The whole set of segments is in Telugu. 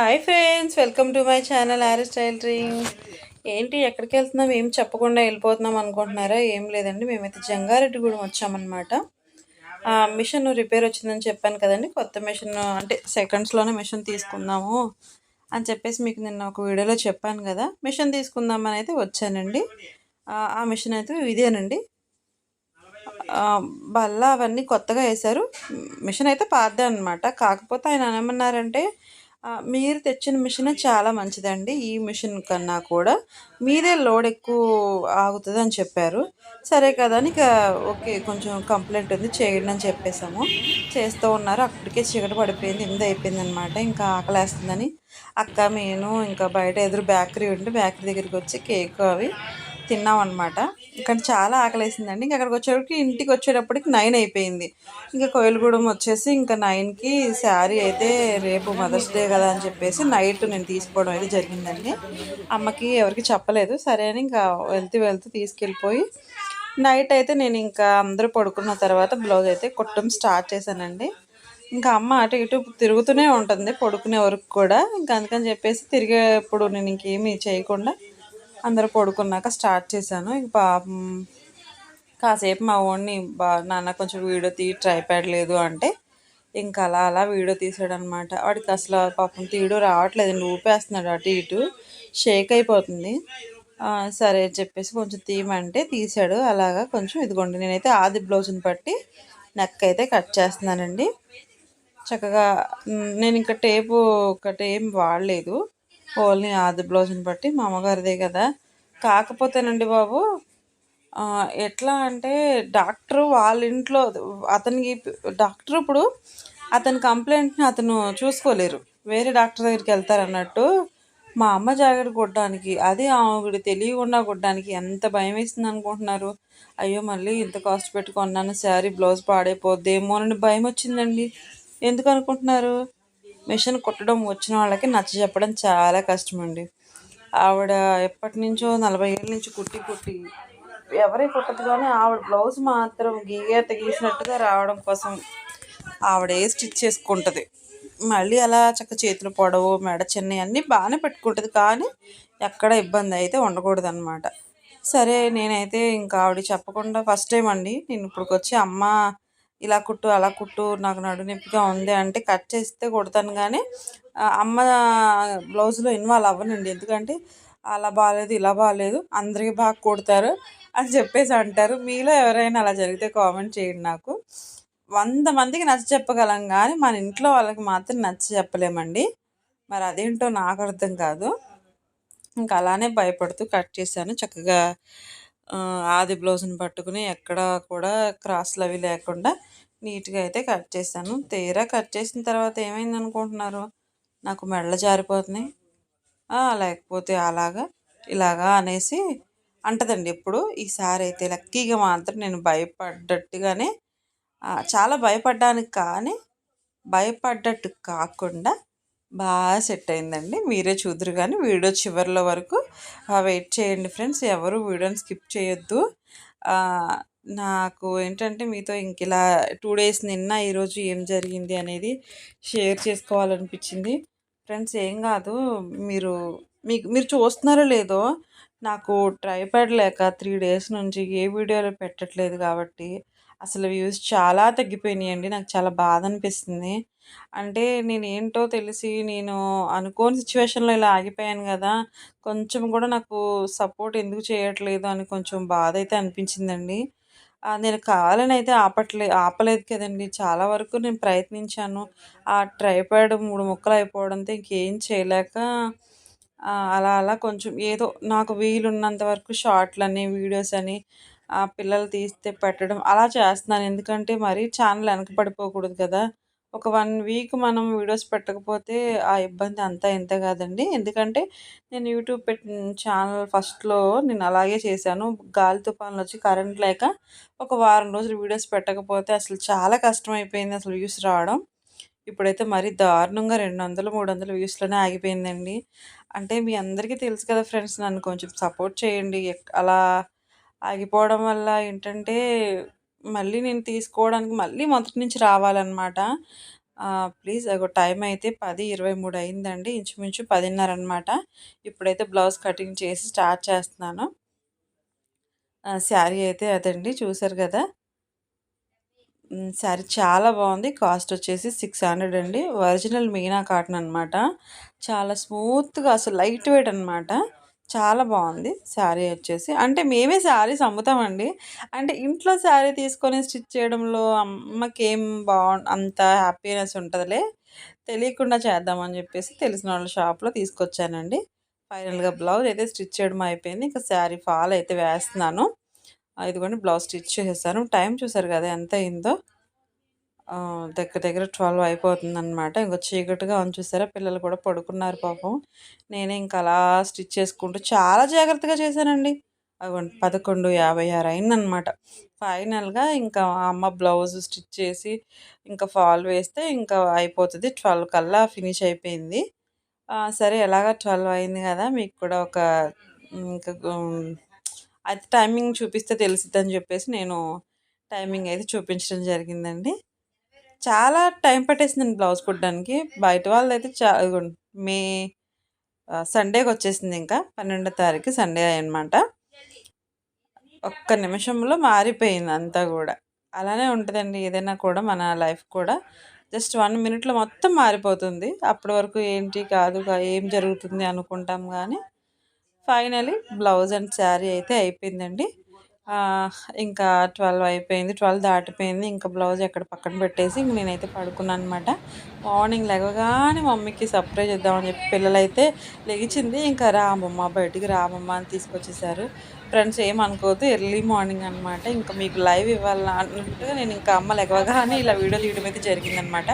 Hi friends welcome to my channel R tailoring ఏంటి ఎక్కడికి వెళ్తున్నాం ఏం చెప్పకుండా వెళ్ళిపోతున్నాం అనుకుంటున్నారా? ఏం లేదండి మేమైతే జంగారెడ్డిగూడెం వచ్చామన్నమాట. మిషన్ రిపేర్ వచ్చిందని చెప్పాను కదండి కొత్త మిషన్ అంటే సెకండ్స్లోనే మిషన్ తీసుకుందాము అని చెప్పేసి మీకు నిన్న ఒక వీడియోలో చెప్పాను కదా. మిషన్ తీసుకుందామని అయితే వచ్చానండి. ఆ, మిషన్ అయితే ఇదేనండి. బల్ల అవన్నీ కొత్తగా వేశారు. మిషన్ అయితే పాతదే అనమాట కాకపోతే ఆయన ఏమన్నారంటే మీరు తెచ్చిన మిషన్ చాలా మంచిదండి. ఈ మిషన్ కన్నా కూడా మీదే లోడ్ ఎక్కువ ఆగుతుంది అని చెప్పారు. సరే కదా అని ఇక ఓకే కొంచెం కంప్లైంట్ ఉంది చేయండి అని చెప్పేసాము చేస్తూ ఉన్నారు. అక్కడికే చీకటి పడిపోయింది ఎనిమిది అయిపోయింది అనమాట ఇంకా ఆకలేస్తుందని అక్క నేను ఇంకా బయట ఎదురు బేకరీ ఉంటే బేకరీ దగ్గరికి వచ్చి కేక్ అవి తిన్నాం అనమాట ఇక్కడ చాలా ఆకలేసిందండి. ఇంకా అక్కడికి వచ్చేటప్పటికి ఇంటికి వచ్చేటప్పటికి నైన్ అయిపోయింది. ఇంకా కోయిలగూడెం వచ్చేసి ఇంకా నైన్కి శారీ అయితే రేపు మదర్స్ డే కదా అని చెప్పేసి నైట్ నేను తీసుకోవడం అయితే జరిగిందండి. అమ్మకి ఎవరికి చెప్పలేదు. సరే అని ఇంకా వెళ్తూ వెళ్తూ తీసుకెళ్ళిపోయి నైట్ అయితే నేను ఇంకా అందరూ పడుకున్న తర్వాత బ్లౌజ్ అయితే కుట్టడం స్టార్ట్ చేశానండి. ఇంకా అమ్మ అటు ఇటు తిరుగుతూనే ఉంటుంది పడుకునే వరకు కూడా. ఇంకా అందుకని చెప్పేసి తిరిగేప్పుడు నేను ఇంకేమీ చేయకుండా అందరూ పడుకున్నాక స్టార్ట్ చేశాను. ఇంక పాపం కాసేపు మా వాడిని బా నాన్న కొంచెం వీడియో తీ ట్రైప్యాడ్ లేదు అంటే ఇంకా అలా అలా వీడియో తీసాడు అనమాట వాడికి అసలు పాపం తీయడం రావట్లేదు. ఊపేస్తున్నాడు అటు ఇటు. షేక్ అయిపోతుంది. సరే అని చెప్పేసి కొంచెం తీయమంటే తీసాడు అలాగా కొంచెం ఇదిగోండి నేనైతే ఆది బ్లౌజ్ని బట్టి నెక్ అయితే కట్ చేస్తున్నానండి. చక్కగా నేను ఇంకా టేపు ఒకటి ఏం వాడలేదు. ఓన్లీ ఆది బ్లౌజ్ని బట్టి మా అమ్మగారిదే కదా. కాకపోతేనండి బాబు ఎట్లా అంటే డాక్టర్ వాళ్ళ ఇంట్లో అతనికి డాక్టర్ ఇప్పుడు అతని కంప్లైంట్ని అతను చూసుకోలేరు. వేరే డాక్టర్ దగ్గరికి వెళ్తారు అన్నట్టు మా అమ్మ జాగ్రత్త కొట్టడానికి అది ఆవిడ తెలియకుండా కొట్టడానికి ఎంత భయం వేస్తుంది అనుకుంటున్నారు. అయ్యో మళ్ళీ ఇంత కాస్ట్ పెట్టుకున్నాను శారీ బ్లౌజ్ పాడైపోద్దేమో అని భయం వచ్చిందండి. ఎందుకు అనుకుంటున్నారు? మిషన్ కుట్టడం వచ్చిన వాళ్ళకి నచ్చ చెప్పడం చాలా కష్టం అండి ఆవిడ ఎప్పటి నుంచో నలభై ఏళ్ళ నుంచి కుట్టి కుట్టి ఎవరి కుట్టదు కానీ ఆవిడ బ్లౌజ్ మాత్రం గీయత గీసినట్టుగా రావడం కోసం ఆవిడే స్టిచ్ చేసుకుంటుంది. మళ్ళీ అలా చక్క చేతులు పొడవు మెడ చిన్న అన్నీ బాగానే పెట్టుకుంటుంది కానీ ఎక్కడ ఇబ్బంది అయితే ఉండకూడదు అనమాట సరే నేనైతే ఇంకా ఆవిడ చెప్పకుండా ఫస్ట్ టైం అండి. నేను ఇప్పటికి వచ్చి అమ్మ ఇలా కుట్టు అలా కుట్టు నాకు నడు నొప్పిగా ఉంది అంటే కట్ చేస్తే కుడతాను కానీ అమ్మ బ్లౌజ్లో ఇన్వాల్వ్ అవ్వనండి. ఎందుకంటే అలా బాగాలేదు ఇలా బాగాలేదు అందరికీ బాగా కుడతారు అని చెప్పేసి అంటారు. మీలో ఎవరైనా అలా జరిగితే కామెంట్ చేయండి నాకు. వంద మందికి నచ్చ చెప్పగలం కానీ మన ఇంట్లో వాళ్ళకి మాత్రం నచ్చ చెప్పలేమండి. మరి అదేంటో నాకు అర్థం కాదు. ఇంకా అలానే భయపడుతూ కట్ చేశాను. చక్కగా ఆది బ్లౌజ్ని పట్టుకుని ఎక్కడ కూడా క్రాస్లు అవి లేకుండా నీట్గా అయితే కట్ చేశాను. తీరా కట్ చేసిన తర్వాత ఏమైంది అనుకుంటున్నారు? నాకు మెడలు జారిపోతున్నాయి. లేకపోతే అలాగా ఇలాగా అనేసి అంటదండి ఎప్పుడు. ఈసారి అయితే లక్కీగా మాత్రం నేను భయపడ్డట్టుగానే చాలా భయపడ్డానికి కానీ భయపడ్డట్టు కాకుండా బాగా సెట్ అయిందండి. మీరే చూద్దరు కానీ వీడియో చివరిలో వరకు వెయిట్ చేయండి ఫ్రెండ్స్. ఎవరు వీడియోని స్కిప్ చేయొద్దు. నాకు ఏంటంటే మీతో ఇంక ఇలా టూ డేస్ నిన్న ఈరోజు ఏం జరిగింది అనేది షేర్ చేసుకోవాలనిపించింది. ఫ్రెండ్స్ ఏం కాదు. మీరు మీకు మీరు చూస్తున్నారో లేదో నాకు ట్రైపాడ్ లేక త్రీ డేస్ నుంచి ఏ వీడియోలు పెట్టట్లేదు కాబట్టి అసలు వ్యూస్ చాలా తగ్గిపోయినాయండి. నాకు చాలా బాధ అనిపిస్తుంది. అంటే నేను ఏంటో తెలిసి నేను అనుకోని సిచ్యువేషన్లో ఇలా ఆగిపోయాను కదా కొంచెం కూడా నాకు సపోర్ట్ ఎందుకు చేయట్లేదు అని కొంచెం బాధ అయితే అనిపించిందండి. నేను కావాలని అయితే ఆపట్లే ఆపలేదు కదండి. చాలా వరకు నేను ప్రయత్నించాను. ఆ ట్రైపాడ్ మూడు ముక్కలు అయిపోవడంతో ఇంకేం చేయలేక అలా అలా కొంచెం ఏదో నాకు వీలున్నంత వరకు షార్ట్లని వీడియోస్ అని పిల్లలు తీస్తే పెట్టడం అలా చేస్తున్నాను. ఎందుకంటే మరీ ఛానల్ వెనకపడిపోకూడదు కదా. ఒక వన్ వీక్ మనం వీడియోస్ పెట్టకపోతే ఆ ఇబ్బంది అంతా ఇంత కాదండి. ఎందుకంటే నేను యూట్యూబ్ పెట్టిన ఛానల్ ఫస్ట్లో నేను అలాగే చేశాను. గాలి తుఫాన్లు వచ్చి కరెంట్ లేక ఒక వారం రోజులు వీడియోస్ పెట్టకపోతే అసలు చాలా కష్టం అయిపోయింది అసలు వ్యూస్ రావడం. ఇప్పుడైతే మరీ దారుణంగా రెండు వందలు మూడు వందలు వ్యూస్లోనే ఆగిపోయిందండి. అంటే మీ అందరికీ తెలుసు కదా ఫ్రెండ్స్ నన్ను కొంచెం సపోర్ట్ చేయండి. అలా ఆగిపోవడం వల్ల ఏంటంటే మళ్ళీ నేను తీసుకోవడానికి మళ్ళీ మొదటి నుంచి రావాలన్నమాట. ప్లీజ్ అగో టైం అయితే పది ఇరవై మూడు అయిందండి. ఇంచుమించు పదిన్నర అనమాట ఇప్పుడైతే బ్లౌజ్ కటింగ్ చేసి స్టార్ట్ చేస్తున్నాను. శారీ అయితే అదండి చూసారు కదా? శారీ చాలా బాగుంది. కాస్ట్ వచ్చేసి సిక్స్ హండ్రెడ్ అండి. ఒరిజినల్ మీనా కాటన్ అనమాట చాలా స్మూత్గా అసలు లైట్ వెయిట్ అనమాట చాలా బాగుంది శారీ వచ్చేసి. అంటే మేమే శారీస్ అమ్ముతామండి అంటే ఇంట్లో శారీ తీసుకొని స్టిచ్ చేయడంలో అమ్మకి ఏం బాగు అంత హ్యాపీనెస్ ఉంటుందిలే. తెలియకుండా చేద్దామని చెప్పేసి తెలిసిన వాళ్ళ షాప్లో తీసుకొచ్చానండి. ఫైనల్గా బ్లౌజ్ అయితే స్టిచ్ చేయడం అయిపోయింది. ఇంకా శారీ ఫాల్ అయితే వేస్తున్నాను. ఇదిగోండి బ్లౌజ్ స్టిచ్ చేసేసాను. టైం చూసారు కదా ఎంత అయిందో. దగ్గర దగ్గర ట్వెల్వ్ అయిపోతుంది అనమాట ఇంకో చీకటిగా ఉంది చూసారా? పిల్లలు కూడా పడుకున్నారు పాపం. నేనే ఇంకా అలా స్టిచ్ చేసుకుంటూ చాలా జాగ్రత్తగా చేశానండి. అవ్వండి పదకొండు యాభై ఆరు అయిందనమాట ఫైనల్గా ఇంకా అమ్మ బ్లౌజ్ స్టిచ్ చేసి ఇంకా ఫాల్ వేస్తే ఇంకా అయిపోతుంది. ట్వెల్వ్ కల్లా ఫినిష్ అయిపోయింది. సరే ఎలాగ ట్వెల్వ్ అయింది కదా? మీకు కూడా ఒక ఇంకా అది టైమింగ్ చూపిస్తే తెలిసిద్దని చెప్పేసి నేను టైమింగ్ అయితే చూపించడం జరిగిందండి. చాలా టైం పట్టేసిందండి బ్లౌజ్ కుట్టడానికి. బయట వాళ్ళు అయితే చా మే సండేకి వచ్చేసింది ఇంకా. పన్నెండో తారీఖు సండే అనమాట ఒక్క నిమిషంలో మారిపోయింది అంతా కూడా. అలానే ఉంటుందండి ఏదైనా కూడా మన లైఫ్ కూడా. జస్ట్ వన్ మినిట్లో మొత్తం మారిపోతుంది. అప్పటి వరకు ఏంటి కాదు ఏం జరుగుతుంది అనుకుంటాం కానీ ఫైనలీ బ్లౌజ్ అండ్ శారీ అయితే అయిపోయిందండి. ఇంకా ట్వెల్వ్ అయిపోయింది ట్వెల్వ్ దాటిపోయింది. ఇంకా బ్లౌజ్ ఎక్కడ పక్కన పెట్టేసి ఇంక నేనైతే పడుకున్నాను అనమాట మార్నింగ్ లేవగానే మమ్మీకి సర్ప్రైజ్ ఇద్దామని చెప్పి పిల్లలైతే లెగిచింది ఇంకా రామమ్మ బయటికి రామమ్మ అని తీసుకొచ్చేసారు. ఫ్రెండ్స్ ఏమనుకోవద్దు ఎర్లీ మార్నింగ్ అనమాట ఇంకా మీకు లైవ్ ఇవ్వాలని అన్నట్టుగా నేను ఇంకా అమ్మ లెగవగానే ఇలా వీడియో తీయడం అయితే జరిగిందనమాట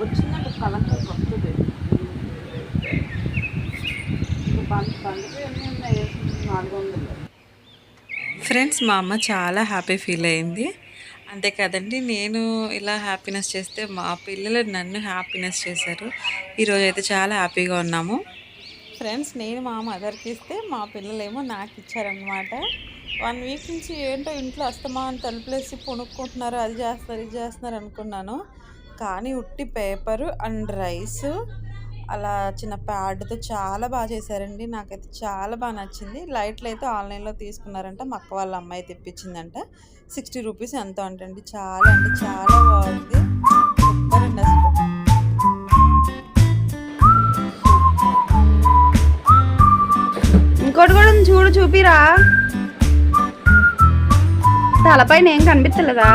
వచ్చిందంటే కలంకర్ వస్తుంది ఫ్రెండ్స్ మా అమ్మ చాలా హ్యాపీ ఫీల్ అయింది. అంతే కదండి. నేను ఇలా హ్యాపీనెస్ చేస్తే మా పిల్లలు నన్ను హ్యాపీనెస్ చేశారు. ఈరోజు అయితే చాలా హ్యాపీగా ఉన్నాము. ఫ్రెండ్స్ నేను మా మదర్కి ఇస్తే మా పిల్లలేమో నాకు ఇచ్చారనమాట వన్ వీక్ నుంచి ఏంటో ఇంట్లో అస్తమా అని తలుపులేసి పొనుక్కుంటున్నారు అది చేస్తారు ఇది చేస్తున్నారు అనుకున్నాను. కానీ ఉట్టి పేపరు అండ్ రైస్ అలా చిన్న ప్యాడ్తో చాలా బాగా చేశారండి. నాకైతే చాలా బాగా నచ్చింది. లైట్లు అయితే ఆన్లైన్లో తీసుకున్నారంట. మా అక్క వాళ్ళ అమ్మాయి తెప్పించిందంట. సిక్స్టీ రూపీస్ ఎంత అంటండి. చాలా అంటే చాలా బాగుంది. సూపర్ అండి అసలు. ఇంకోటి కూడా ఉంది, చూడు చూపిరా. తలపైన ఏం కనిపించలేదా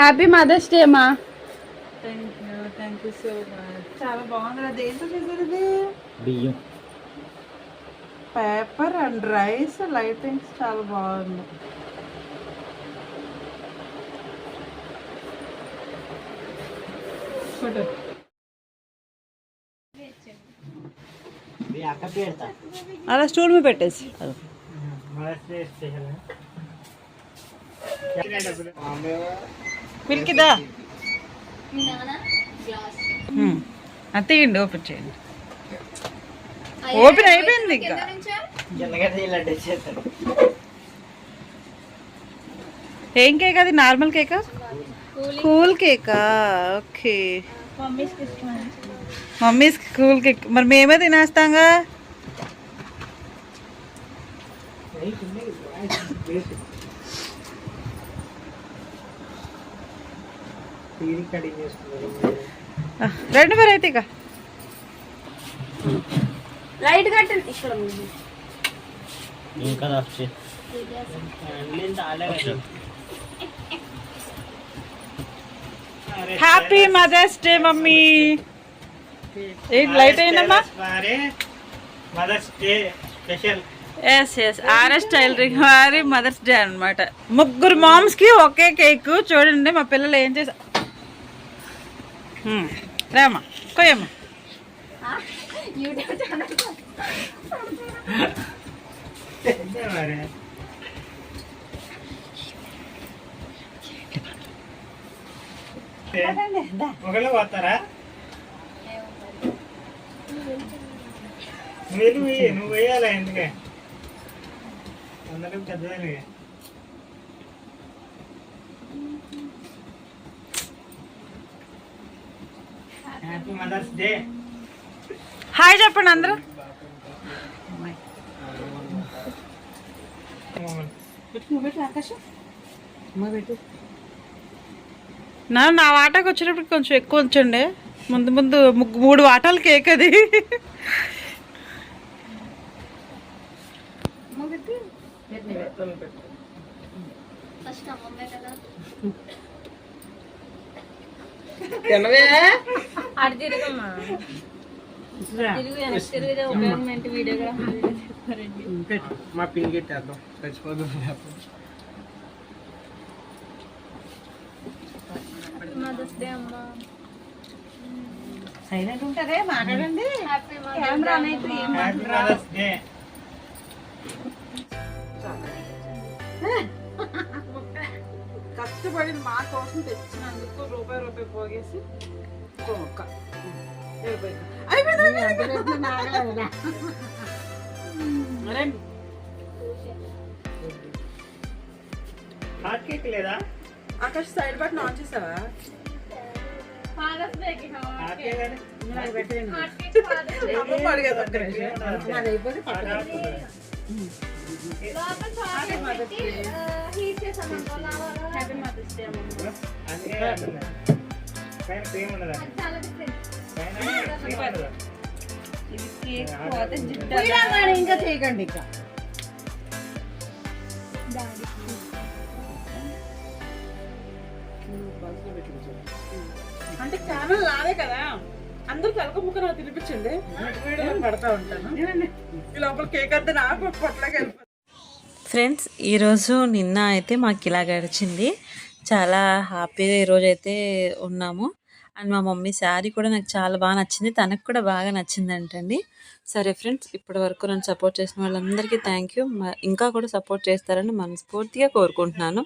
హ్యాపీ మదర్స్ డే మా థ్యాంక్ యూ సో మచ్ చాలా బాగుంది అది ఏంటో చేశారు ఇది? బియ్యం. పేపర్ అండ్ రైస్ లైటింగ్స్ చాలా బాగుంది. ఫోటో అలా స్టూల్ మీద పెట్టేసి. పిలికిదా? తీయండి ఓపెన్ చేయండి. ఓపెన్ అయిపోయింది ఇంకా. ఏం కేక్ అది? నార్మల్ కేకా? కూల్ కేకా? ఓకే. Mummy's cool cake. మరి మేమే తినేస్తాంగా తీరి కడిగి చేసుకున్నారు ఆ, రెండు మరి అయితే ఇక. లైట్ కట్టండి. ఇక్కడ ఇంకా హ్యాపీ మదర్స్ డే మమ్మీ. ఏంటి లైట్ అయిందమ్మా? Mother's day special S S R S tailoring వారి మదర్స్ డే అనమాట ముగ్గురు మామ్స్కి ఒకే కేక్ చూడండి మా పిల్లలు ఏం చేసా హ్మ్. రామ్మా కొయ్యమ్మా మరి ఒకళ్ళు పోతారా నువ్వు వెయ్యి నువ్వు వేయాలా ఎందుకే అందరూ పెద్దదాన్ని హ్యాపీ మదర్స్ డే హాయ్ చెప్పండి అందరూ. నా నా వాటాకు వచ్చినప్పుడు కొంచెం ఎక్కువ ఉంచండి. ముందు ముందు ముగ్గు మూడు వాటాల కేక్ అది పెట్టు. మా పిన్ గిట్టేద్దాం. అమ్మా. సైలెంట్ ఉంటారే మాట్లాడండి. కెమెరా అనేది ఏం కష్టపడి మా కోసం తెచ్చినందుకు రూపాయి రూపాయి పోగేసి ఇంకో మొక్క. హాట్ కేక్ లేదా? ఆకాష్ సైడ్ బటన్ ఆన్ చేసావా? ఫాదర్స్ ఇంకా చేయకండి ఇంకా అంటే ఛానల్ నాదే కదా. అందరూ తలక ముక్క నాకు తినిపించండి పడతా ఉంటాను. ఈ లోపల కేక్ అంతా నాకు పొట్లకి వెళ్ళిపోతుంది. ఫ్రెండ్స్ ఈరోజు నిన్న అయితే మాకు ఇలా గడిచింది. చాలా హ్యాపీగా ఈరోజు అయితే ఉన్నాము. అండ్ మా మమ్మీ శారీ కూడా నాకు చాలా బాగా నచ్చింది. తనకు కూడా బాగా నచ్చింది అంటండి సరే ఫ్రెండ్స్ ఇప్పటి వరకు నన్ను సపోర్ట్ చేసిన వాళ్ళందరికీ థ్యాంక్ యూ. ఇంకా కూడా సపోర్ట్ చేస్తారని మనస్ఫూర్తిగా కోరుకుంటున్నాను.